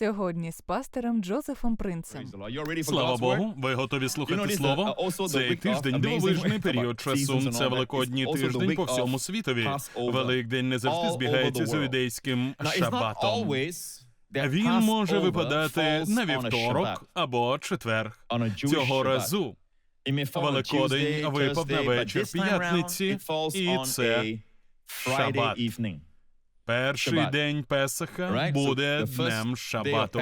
Сьогодні з пастором Джозефом Принцем. Слава Богу, ви готові слухати слово? Цей тиждень дивовижний період часу. Це великодній тиждень по всьому світові. Великдень не завжди збігається з юдейським шабатом. Він може випадати на вівторок або четвер. Цього разу Великодень випав на вечір п'ятниці, і це шабат. Перший день Песаха буде днем шабату.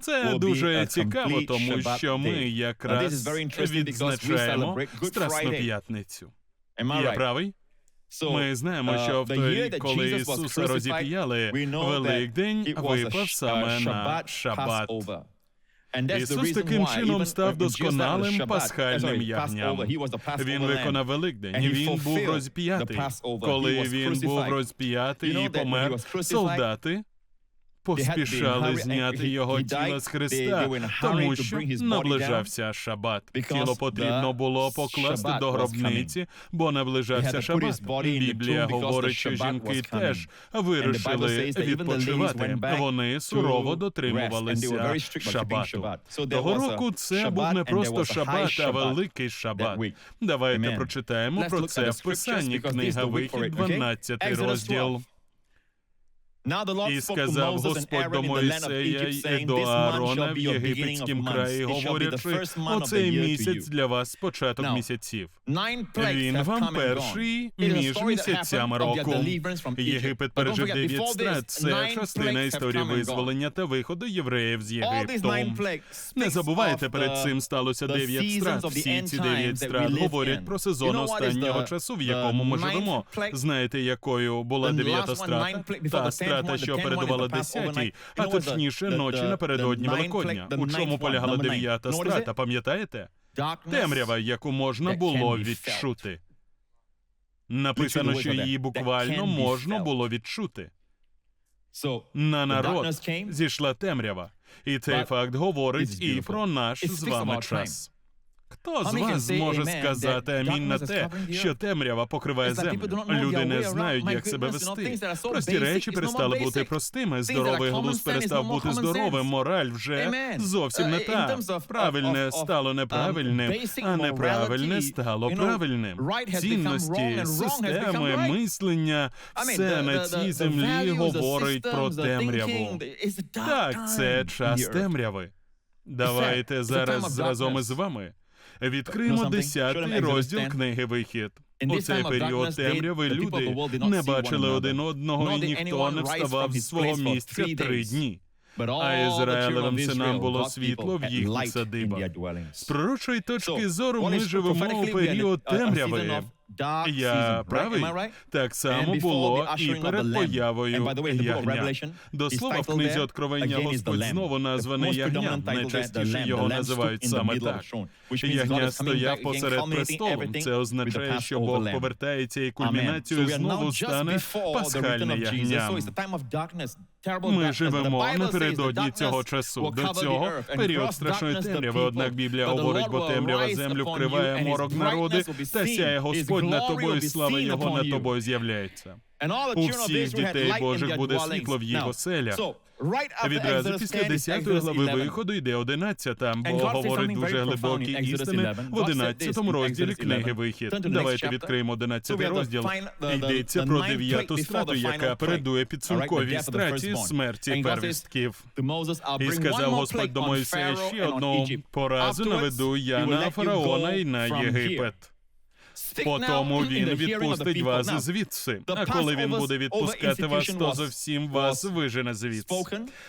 Це дуже цікаво, тому що ми якраз відзначаємо Страсну п'ятницю. Я правий? Ми знаємо, що в той, коли Ісуса розіп'яли, Великдень випав саме на шабат. Ісус таким чином став досконалим пасхальним ягням. Він виконав Великдень. Він був розп'ятий. Коли він був розп'ятий і помер, солдати поспішали зняти його тіло з Христа, тому що наближався шабат. Тіло потрібно було покласти до гробниці, бо наближався шабат. Біблія говорить, що жінки теж вирішили відпочивати. Вони сурово дотримувалися шабату. Того року це був не просто шабат, а великий шабат. Давайте прочитаємо про це в Писанні. Книга Вихід, 12 розділ. І сказав Господь до Моїсея й до Аарона в єгипетськім краї, говорячи, оцей місяць для вас початок місяців. Він вам перший між місяцями року. Єгипет пережив дев'ять страт. Це частина історії визволення та виходу євреїв з Єгипту. Не забувайте, перед цим сталося дев'ять страт. Всі ці дев'ять страт говорять про сезон останнього часу, в якому ми живемо. Знаєте, якою була дев'ята страта? Та страта, що передувала десятій, а точніше ночі напередодні Великодня. У чому полягала дев'ята страта, пам'ятаєте? Темрява, яку можна було відчути. Написано, що її буквально можна було відчути. На народ зійшла темрява, і цей факт говорить і про наш з вами час. Хто з вас зможе сказати амінь на те, що темрява покриває землю? Люди не знають, як себе вести. Прості речі перестали бути простими. Здоровий глузд перестав бути здоровим. Мораль вже зовсім не та. Правильне стало неправильним, а неправильне стало правильним. Цінності, системи, мислення все на цій землі говорить про темряву. Так, це час темряви. Давайте зараз разом із вами. Відкриємо десятий розділ книги Вихід. У цей період темряви люди не бачили один одного, і ніхто не вставав з свого місця три дні. А Ізраїлевим синам було світло в їхніх садибах. З пророчої точки зору ми живемо у період темряви. Я правий? Так само було і перед появою ягня. До слова, в книзі Откровення Господь знову названий ягням. Найчастіше його називають саме так. Ягня стояв посеред престолу. Це означає, що Бог повертається і кульмінацією знову стане пасхальне ягня. Ми живемо напередодні цього часу. До цього період страшної темряви. Однак Біблія говорить, бо темрява землю вкриває морок народи, та сяє Господь над тобою, слава його над тобою з'являється. У всіх дітей Божих буде світло в їх оселях. Відразу після 10-ї глави виходу йде 11-та, бо говорить дуже глибокі істини. в 11-му розділі книги Вихід. Давайте відкриємо 11-й розділ. Йдеться про дев'яту страту, яка передує підсумковій страті смерті первістків. І сказав Господь до Моїсея ще одну поразу наведу я на фараона і на Єгипет. Потому він відпустить вас звідси. А коли він буде відпускати вас, то зовсім вас вижене звідси.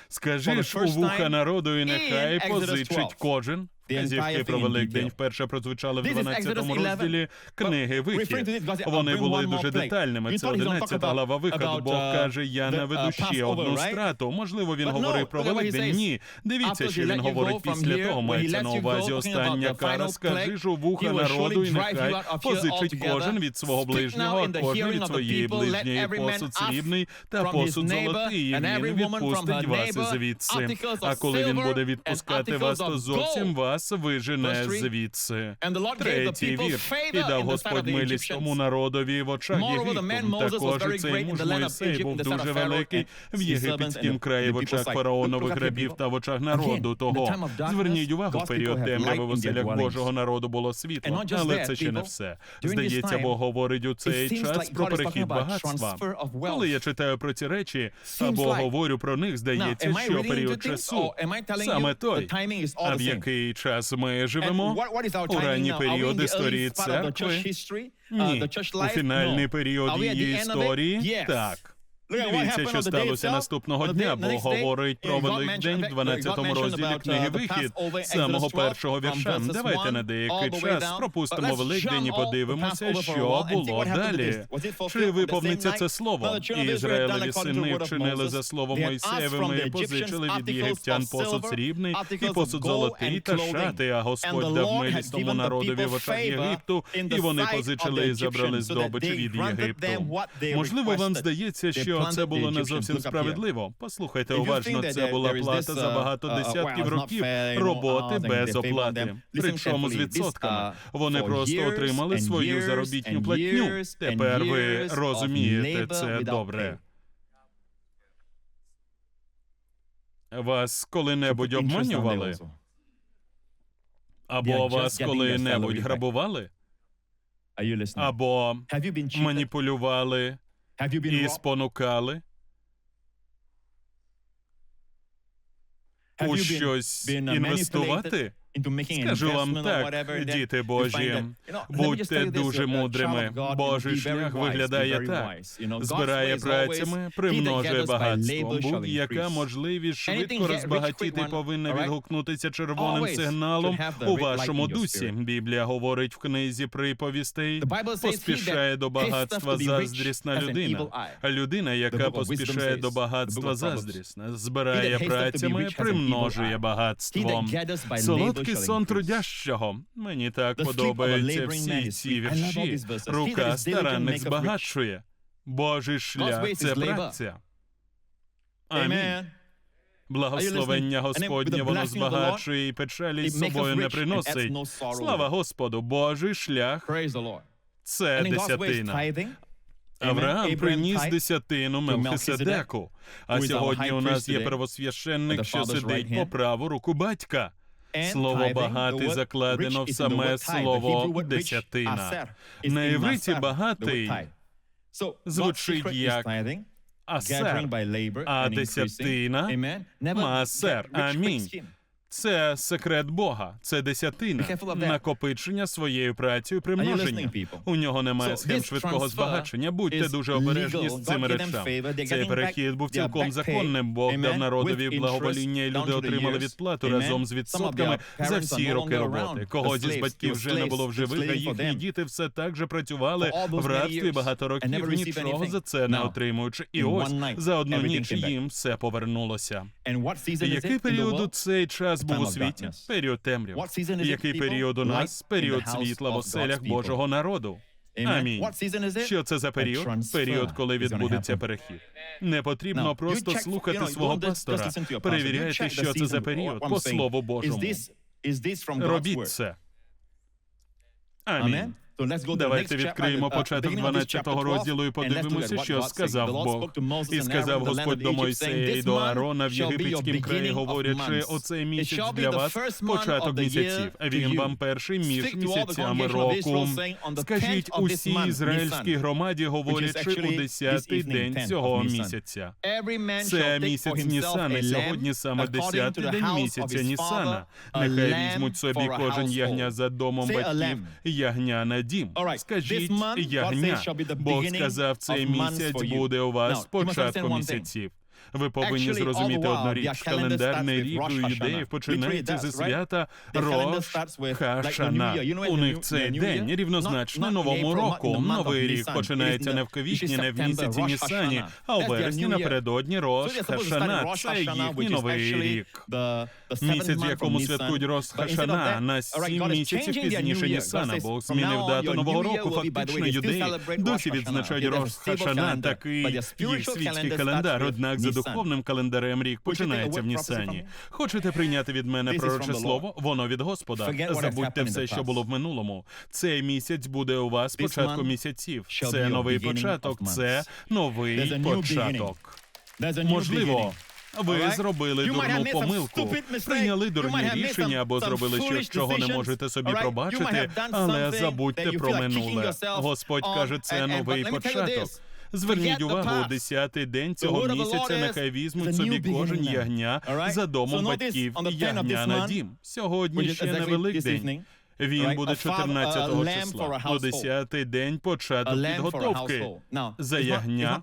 Скажи ж у вуха народу, і нехай позичить кожен. Зівки про Великдень вперше прозвучали в 12-му розділі книги Вихід. Вони були дуже детальними. Це 11 глава виходу. Бог каже, я наведу ще одну страту. Можливо, він говорив про Великдень. Ні. Дивіться, що він говорить після того. Мається на увазі остання кара. Скажи ж у вуха народу, і нехай позичить кожен від свого ближнього, а кожен від своєї ближньої посуд срібний та посуд золотий. І він відпустить вас звідси. А коли він буде відпускати вас, то зовсім вас вас вижене звідси. Третій вірш. І дав Господь милість тому народові в очах Єгипту. Також цей муж Мойсей був дуже великий в єгипетськім краї в очах фараонових рабів та в очах народу того. Зверніть увагу, в період темряви в оселях Божого народу було світло, але це ще не все. Здається, Бог говорить у цей час про перехід багатства. Коли я читаю про ці речі або говорю про них, здається, що період часу саме той. А в який час ми живемо? У ранній період історії церкви? Ні. У фінальний період її історії? Так. Дивіться, що сталося наступного дня, бо говорить про Великдень в 12 розділі книги Вихід, самого першого вірша. Давайте на деякий час пропустимо Великдень і подивимося, що було далі. Чи виповниться це слово? Ізраїлеві сини вчинили за словом Мойсеєвими, позичили від єгиптян посуд срібний і посуд золотий та шати, а Господь дав милість тому народові в очах Єгипту, і вони позичили і забрали здобич від Єгипту. Можливо, вам здається, що це було не зовсім справедливо. Послухайте уважно, це була плата за багато десятків років роботи без оплати. Причому з відсотками. Вони просто отримали свою заробітню платню. Тепер ви розумієте це добре. Вас коли-небудь обманювали? Або вас коли-небудь грабували? Або маніпулювали і спонукали у щось інвестувати? Скажу вам так, діти Божі, будьте дуже мудрими. Божий шлях виглядає так. Збирає працями, примножує багатство. Будь-яка можливість швидко розбагатіти повинна відгукнутися червоним сигналом у вашому дусі. Біблія говорить в книзі приповістей, поспішає до багатства заздрісна людина. Людина, яка поспішає до багатства заздрісна, збирає працями, примножує багатством. Солодкий сон трудящого. Мені так подобаються всі ці вірші. Рука старанних збагачує. Божий шлях це праця. Амінь. Благословення Господнє воно збагачує і печалі з собою не приносить. Слава Господу, Божий шлях це десятина. Авраам приніс десятину Мелхиседеку, а сьогодні у нас є первосвященник, що сидить по праву руку батька. Слово багатий закладено в саме слово десятина. На івриті багатий звучить як асер, а десятина масер. Амінь. Це секрет Бога, це десятина, накопичення своєю працею примноження. У нього немає схем швидкого збагачення. Будьте дуже обережні з цими речами. Цей перехід був цілком законним. Бог дав народові благовоління, і люди отримали відплату разом з відсотками за всі роки роботи. Когось із батьків вже не було в живих, а їхні діти все так же працювали в рабстві багато років, нічого за це не отримуючи. І ось за одну ніч їм все повернулося. Який період у цей час був у світі? Період темряв. Який період у нас? Період світла в оселях Божого народу. Амінь. Що це за період? Період, коли відбудеться перехід. Не потрібно просто слухати свого пастора. Перевіряйте, що це за період по слову Божому. Робіть це. Амінь. Давайте відкриємо початок 12 розділу і подивимося, що сказав Бог. І сказав Господь до Мойсея і до Аарона в єгипетськім краї, говорячи, оцей місяць для вас початок місяців. Він вам перший між місяцями року. Скажіть усій ізраїльській громаді, говорячи у десятий день цього місяця. Це місяць Нісани. Сьогодні саме десятий день місяця Нісана. Нехай візьмуть собі кожен ягня за домом батьків, ягня на дім. Скажіть ягня. Бог сказав, цей місяць буде у вас початку місяців. Ви повинні зрозуміти одну річ. Календарний рік у юдеїв починається зі свята Рош Хашана. У них цей день рівнозначний новому року. Новий рік починається не в квітні, не в місяці Нісані, а у вересні напередодні Рош Хашана. Це їхній новий рік. Місяць, в якому святкують Рош Хашана, на сім місяців пізніше Нісана. Бог змінив дату нового року. Фактично юдеї досі відзначають Рош Хашана, такий їх світський календар. Однак за духовним календарем рік починається в Нісані. Хочете прийняти від мене пророче слово? Воно від Господа. Забудьте все, що було в минулому. Цей місяць буде у вас початку місяців. Це новий початок. Це новий початок. Можливо. Ви зробили дурну помилку, прийняли дурні рішення або зробили щось, чого не можете собі пробачити, але забудьте про минуле. Господь каже, це новий початок. Зверніть увагу, десятий день цього місяця нехай візьмуть собі кожен ягня за домом батьків і ягня на дім. Сьогодні ще не Великдень. Він буде 14-го числа. О 10-й день початок підготовки за ягня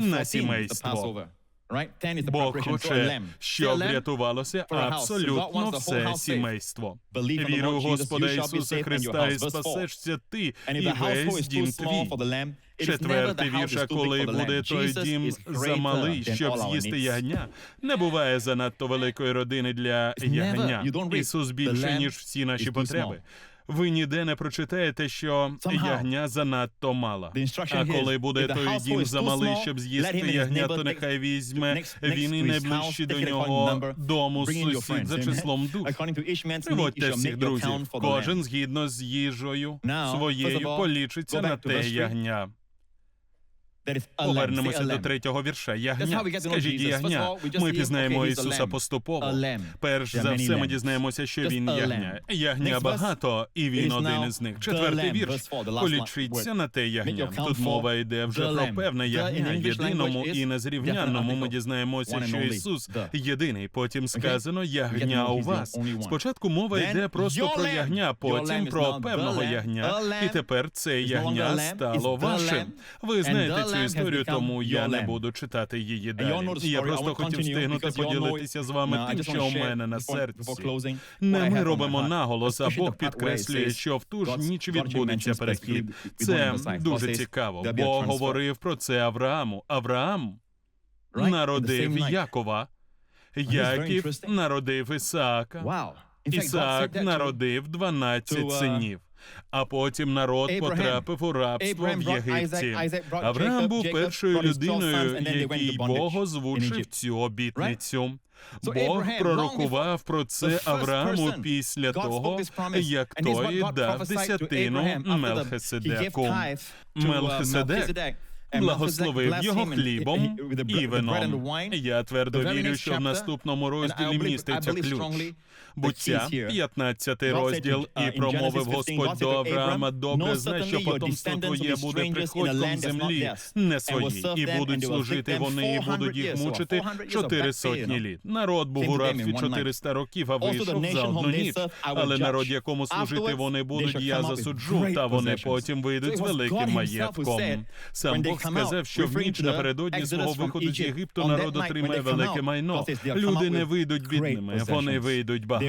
на сімейство. Бог хоче, щоб врятувалося абсолютно все сімейство. Віру в Господа Ісуса Христа і спасешся ти і весь дім твій. Четвертий вірша, коли буде той дім замалий, щоб з'їсти ягня. Не буває занадто великої родини для ягня. Ісус більше, ніж всі наші потреби. Ви ніде не прочитаєте, що ягня занадто мала. А коли буде той дім замалий, щоб з'їсти ягня, то нехай візьме він і найближчі до нього дому сусід за числом душ. Приводьте всіх друзів. Кожен згідно з їжею своєю полічиться на те ягня. Повернемося до третього вірша. Ягня. Скажіть ягня. Ми пізнаємо Ісуса поступово. Перш за все, ми дізнаємося, що він ягня. Ягня багато, і він один із них. Четвертий вірш. Полічіться на те ягня. Тут мова йде вже про певне ягня, єдиному і незрівнянному. Ми дізнаємося, що Ісус єдиний. Потім сказано ягня у вас. Спочатку мова йде просто про ягня, потім про певного ягня. І тепер це ягня стало вашим. Ви знаєте цю історію, тому я не буду читати її далі. Я просто хотів встигнути поділитися з вами тим, що у мене на серці. Не ми робимо наголос, а Бог підкреслює, що в ту ж ніч відбудеться перехід. Це дуже цікаво. Бог говорив про це Аврааму. Авраам народив Якова. Яків народив Ісаака. Ісаак народив 12 синів. А потім народ потрапив у рабство в Єгипті. Авраам був першою людиною, який Бог озвучив цю обітницю. Бог пророкував про це Аврааму після того, як той дав десятину Мелхиседеку. Мелхиседек благословив його хлібом і вином. Я твердо вірю, що в наступному розділі міститься ключ. Буття, 15 розділ, і промовив Господь до Авраама, добре знай, що потомство твоє буде приходьком землі, не свої, і будуть служити вони, і будуть їх мучити чотири сотні літ. Народ був у рабстві 400 років, а вийшов за одну ніч. Але народ, якому служити вони будуть, я засуджу, та вони потім вийдуть з великим маєтком. Сам Бог сказав, що в ніч напередодні свого виходу з Єгипту народ отримає велике майно. Люди не вийдуть бідними, вони вийдуть багатими.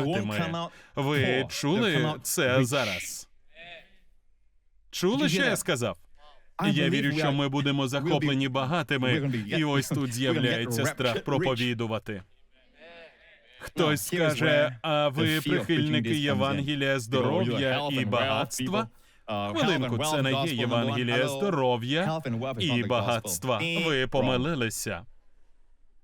Ви чули це зараз? Чули, що я сказав? Я вірю, що ми будемо захоплені багатими, і ось тут з'являється страх проповідувати. Хтось скаже, а ви прихильники Євангелія здоров'я і багатства? Хвилинку, це не є Євангеліє здоров'я і багатства. Ви помилилися.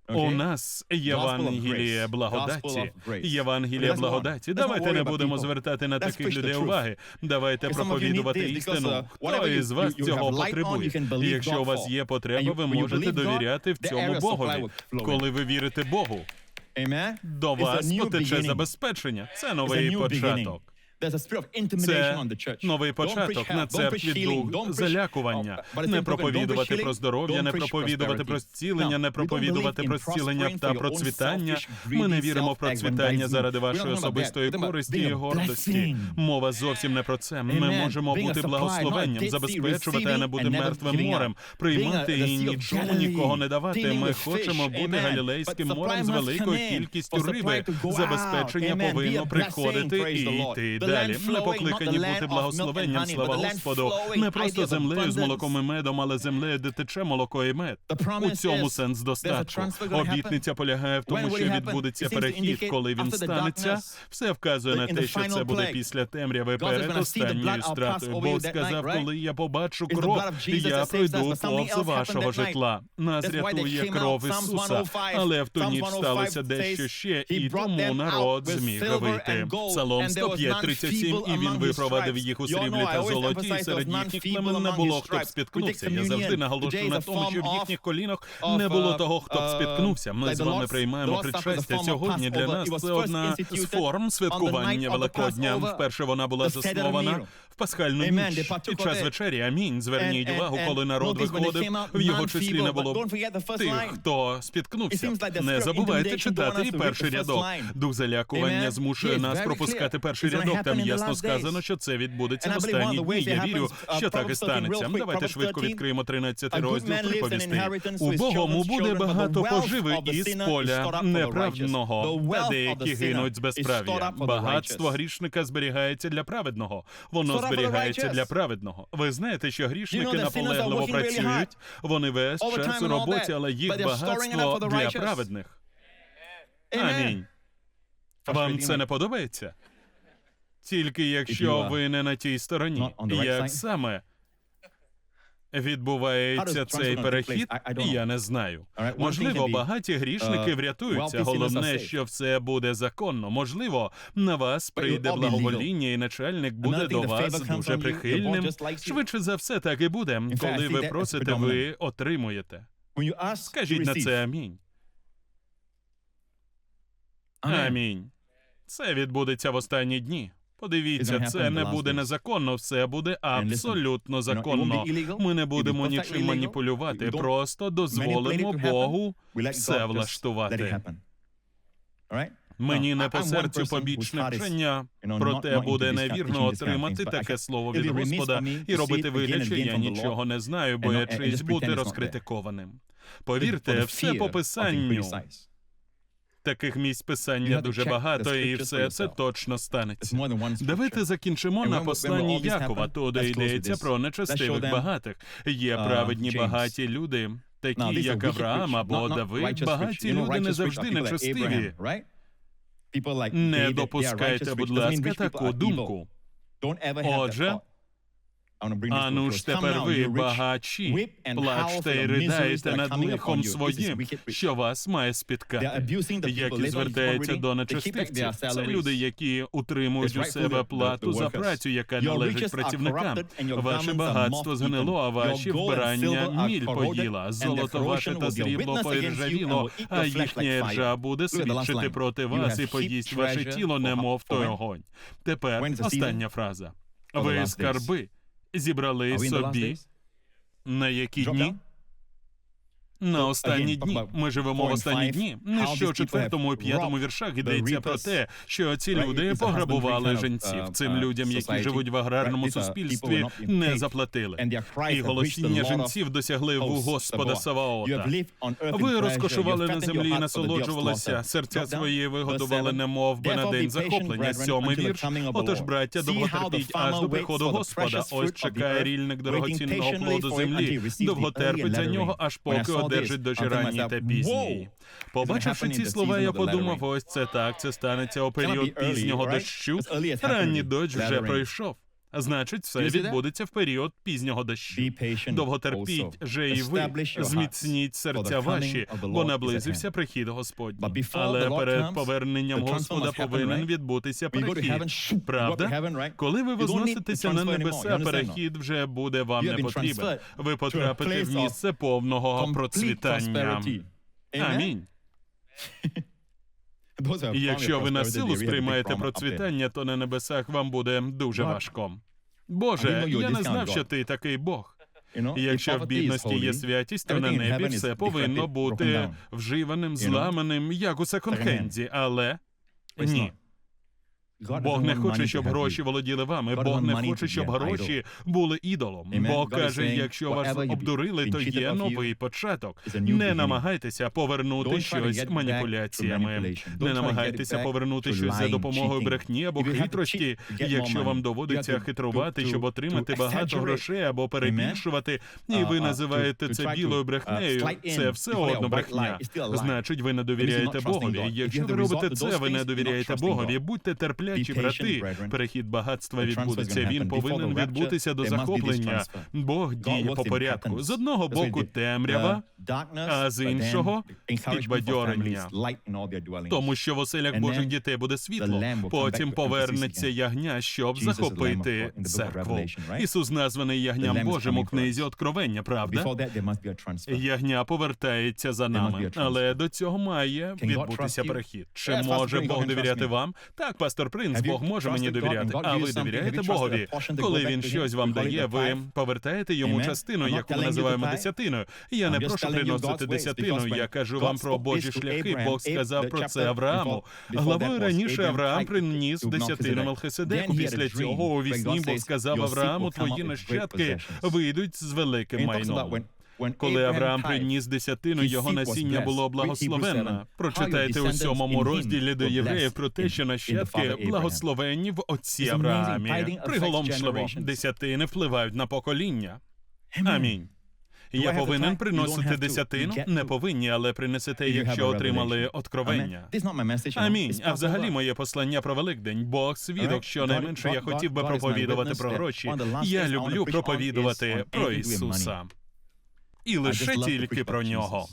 У нас Євангеліє благодаті. Євангеліє благодаті. Давайте не будемо звертати на таких людей уваги. Давайте проповідувати істину. Хто із вас цього потребує? Якщо у вас є потреба, ви можете довіряти в цьому Богові. Коли ви вірите Богу, до вас потече забезпечення. Це новий початок. Це новий початок. на церкві дух. Залякування. Не проповідувати про здоров'я, не проповідувати про зцілення, не проповідувати про зцілення та процвітання. Ми не віримо в процвітання заради вашої особистої користі і гордості. Мова зовсім не про це. Ми можемо бути благословенням, забезпечувати, а не бути мертвим морем, приймати і нічому нікого не давати. Ми хочемо бути галілейським морем з великою кількістю риби. Забезпечення повинно приходити і йти далі. Ми покликані бути благословенням, слава Господу, не просто землею з молоком і медом, але землею, де тече молоко і мед. У цьому сенс достатку. Обітниця полягає в тому, що відбудеться перехід, коли він станеться. Все вказує на те, що це буде після темряви перед останньою стратою. Бог сказав, коли я побачу кров, я пройду повз вашого житла. Нас рятує кров Ісуса. Але в ту ніч сталося дещо ще, і тому народ зміг вийти. Псалом 105, 37, і він випровадив їх у сріблі та золоті, і серед їхніх племен не було, хто б спіткнувся. Я завжди наголошую на тому, що в їхніх колінах не було того, хто б спіткнувся. Ми з вами приймаємо причастя. Сьогодні для нас це одна з форм святкування Великодня. Вперше вона була заснована пасхальну ніч. Під час вечері, амінь. Зверніть увагу, коли народ виходив, в його числі не було тих, хто спіткнувся. Не забувайте читати і перший рядок. Дух залякування змушує нас пропускати перший рядок. Там ясно сказано, що це відбудеться в останні дні. Я вірю, що так і станеться. Давайте швидко відкриємо 13 розділ приповістей. У Богому буде багато поживи із поля неправдного, та деякі гинуть з безправ'я. Багатство грішника зберігається для праведного. Воно зберігається для праведного. Ви знаєте, що грішники наполегливо працюють. Вони весь час у роботі, але їх багатство для праведних. Амінь. Вам це не подобається? Тільки якщо ви не на тій стороні. Як саме відбувається цей перехід, я не знаю. Можливо, багаті грішники врятуються. Головне, що все буде законно. Можливо, на вас прийде благовоління, і начальник буде до вас дуже прихильним. Швидше за все, так і буде. Коли ви просите, ви отримуєте. Скажіть на це амінь. Амінь. Це відбудеться в останні дні. Подивіться, це не буде незаконно, все буде абсолютно законно. Ми не будемо нічим маніпулювати, просто дозволимо Богу все влаштувати. Мені не по серцю побічне вчення, проте буде невірно отримати таке слово від Господа і робити вигляд, що я нічого не знаю, боячись бути розкритикованим. Повірте, все по писанню. Таких місць писання дуже багато, і все це точно станеться. Давайте закінчимо на посланні Якова. Туди йдеться про нечестивих багатих. Є праведні багаті люди, такі як Авраам або Давид. Багаті люди не завжди нечестиві. Не допускайте, будь ласка, таку думку. Отже, Ану ж тепер ви, багачі, плачте і ридаєте над лихом своїм, що вас має спіткати, які звертаються до нечестивців. Це люди, які утримують у себе плату за працю, яка належить працівникам. Ваше багатство згнило, а ваші вбрання міль поїла, золото ваше та срібло поіржавіло, а їхня ржа буде свідчити проти вас і поїсть ваше тіло, немов той огонь. Тепер остання фраза. Ви скарби зібрали собі на які дні? На останні дні ми живемо в останні дні. Не що четвертому і п'ятому віршах йдеться про те, що ці люди пограбували жінців. Цим людям, які живуть в аграрному суспільстві, не заплатили. І голосіння жінців досягли в Господа Саваота. Ви розкошували на землі і насолоджувалися. Серця свої вигодували, немов би на день захоплення. Сьомий вірш. Отож, браття, довго терпіть аж до приходу Господа. Ось чекає рільник дорогоцінного плоду землі. Довго терпить нього, аж поки одержить дожирання та пізні. Побачивши ці слова, я подумав: ось це так, це станеться у період пізнього дощу. Ранній дощ вже пройшов. Значить, все відбудеться в період пізнього дощу. Довго терпіть же і ви, зміцніть серця ваші, бо наблизився прихід Господній. Але перед поверненням Господа повинен відбутися перехід. Правда? Коли ви возноситеся на небеса, перехід вже буде вам не потрібен. Ви потрапите в місце повного процвітання. Амінь. І якщо ви на силу сприймаєте процвітання, то на небесах вам буде дуже важко. Боже, я не знав, що ти такий Бог. І Якщо в бідності є святість, то на небі все повинно бути вживаним, зламаним, як у секонд-хенді, але ні. Бог не хоче, щоб гроші володіли вами. Бог не хоче, щоб гроші були ідолом. Бог каже, якщо вас обдурили, то є новий початок. Не намагайтеся повернути щось маніпуляціями. Не намагайтеся повернути щось за допомогою брехні або хитрості. Якщо вам доводиться хитрувати, щоб отримати багато грошей або перебільшувати, і ви називаєте це білою брехнею, це все одно брехня. Значить, ви не довіряєте Богові. Якщо ви робите це, ви не довіряєте Богові. Будьте терплячі, брати. Перехід багатства відбудеться. Він повинен відбутися до захоплення. Бог діє по порядку. З одного боку темрява, а з іншого підбадьорення. Тому що в оселях Божих дітей буде світло. Потім повернеться ягня, щоб захопити церкву. Ісус названий ягням Божим у книзі Откровення, правда? Ягня повертається за нами, але до цього має відбутися перехід. Чи може Бог довіряти вам? Так, пастор Принц, Бог може мені довіряти. А ви довіряєте Богові? Коли він щось вам дає, ви повертаєте йому частину, яку ми називаємо десятиною. Я не прошу приносити десятину. Я кажу вам про Божі шляхи. Бог сказав про це Аврааму. Главою раніше Авраам приніс десятину Мелхиседеку. Після цього у вісні Бог сказав Аврааму, твої нащадки вийдуть з великим майном. Коли Авраам приніс десятину, його насіння було благословенне. Прочитайте у сьомому розділі до євреїв про те, що нащадки благословенні в отці Авраамі. Приголомшливо, десятини впливають на покоління. Амінь. Я повинен приносити десятину? Не повинні, але принесете, якщо отримали откровення. Амінь. А взагалі моє послання про Великдень. Бог свідок, що найменше я хотів би проповідувати про гроші. Я люблю проповідувати про Ісуса. І лише тільки про нього.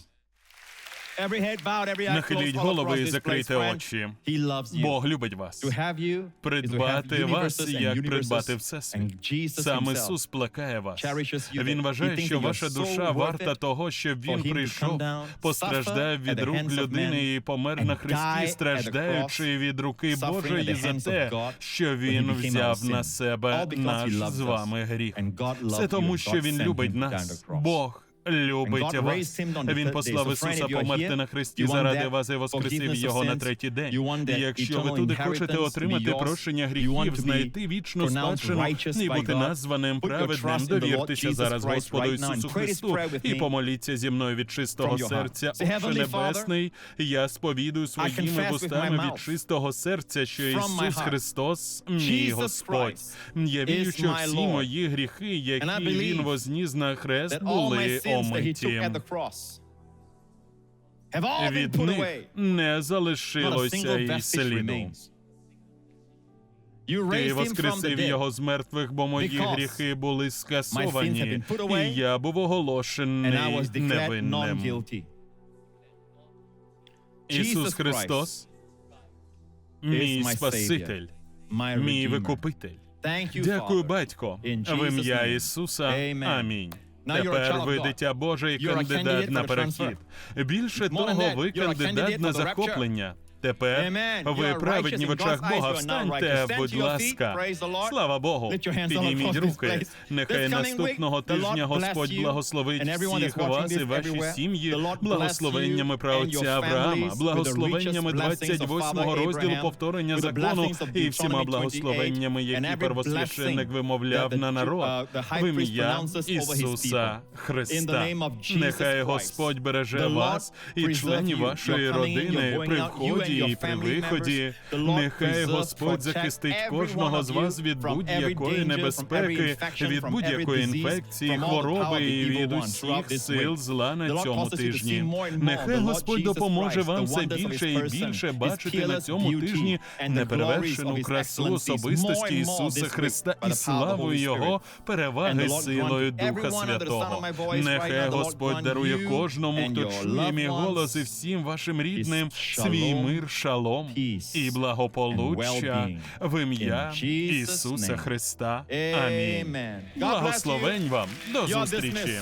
Нахиліть голови і закрийте очі. Бог любить вас. Придбати вас, як придбати всесвіт. Сам Ісус плекає вас. Він вважає, що ваша душа варта того, щоб він прийшов, постраждав від рук людини і помер на хресті, страждаючи від руки Божої за те, що він взяв на себе наш з вами гріх. Це тому, що він любить нас. Бог любить вас. Він послав Ісуса померти на хресті заради вас і воскресив його на третій день. І Якщо ви туди хочете отримати прощення гріхів, знайти вічну спадщину і бути названим праведним, довіртеся зараз Господу Ісусу Христу і помоліться зі мною від чистого серця. Отче Небесний, я сповідую своїми вустами від чистого серця, що Ісус Христос, мій Господь. Я вірю, що всі мої гріхи, які Він возніс на хрест, були омиті. Від них не залишилося і сліду. Ти воскресив його з мертвих, бо мої гріхи були скасовані, і я був оголошений невинним. Ісус Христос, мій Спаситель, мій Викупитель. Дякую, батько, в ім'я Ісуса. Амінь. Тепер ви дитя Боже і кандидат на перехід. Більше того, ви кандидат на захоплення. Тепер ви праведні в очах Бога. Встаньте, будь ласка. Слава Богу. Підніміть руки. Нехай наступного тижня Господь благословить всіх вас і ваші сім'ї благословеннями праотця Авраама, благословеннями 28-го розділу повторення закону і всіма благословеннями, які первосвященник вимовляв на народ. в ім'я Ісуса Христа. Нехай Господь береже вас і членів вашої родини при вході і при виході. Нехай Господь захистить кожного з вас від будь-якої небезпеки, від будь-якої інфекції, хвороби і від усіх сил зла на цьому тижні. Нехай Господь допоможе вам все більше і більше бачити на цьому тижні неперевершену красу особистості Ісуса Христа і славу Його переваги силою Духа Святого. Нехай Господь дарує кожному, хто чує мій голос і всім вашим рідним свій мир шалом і благополуччя в ім'я Ісуса Христа. Амінь. Благословень вам до зустрічі.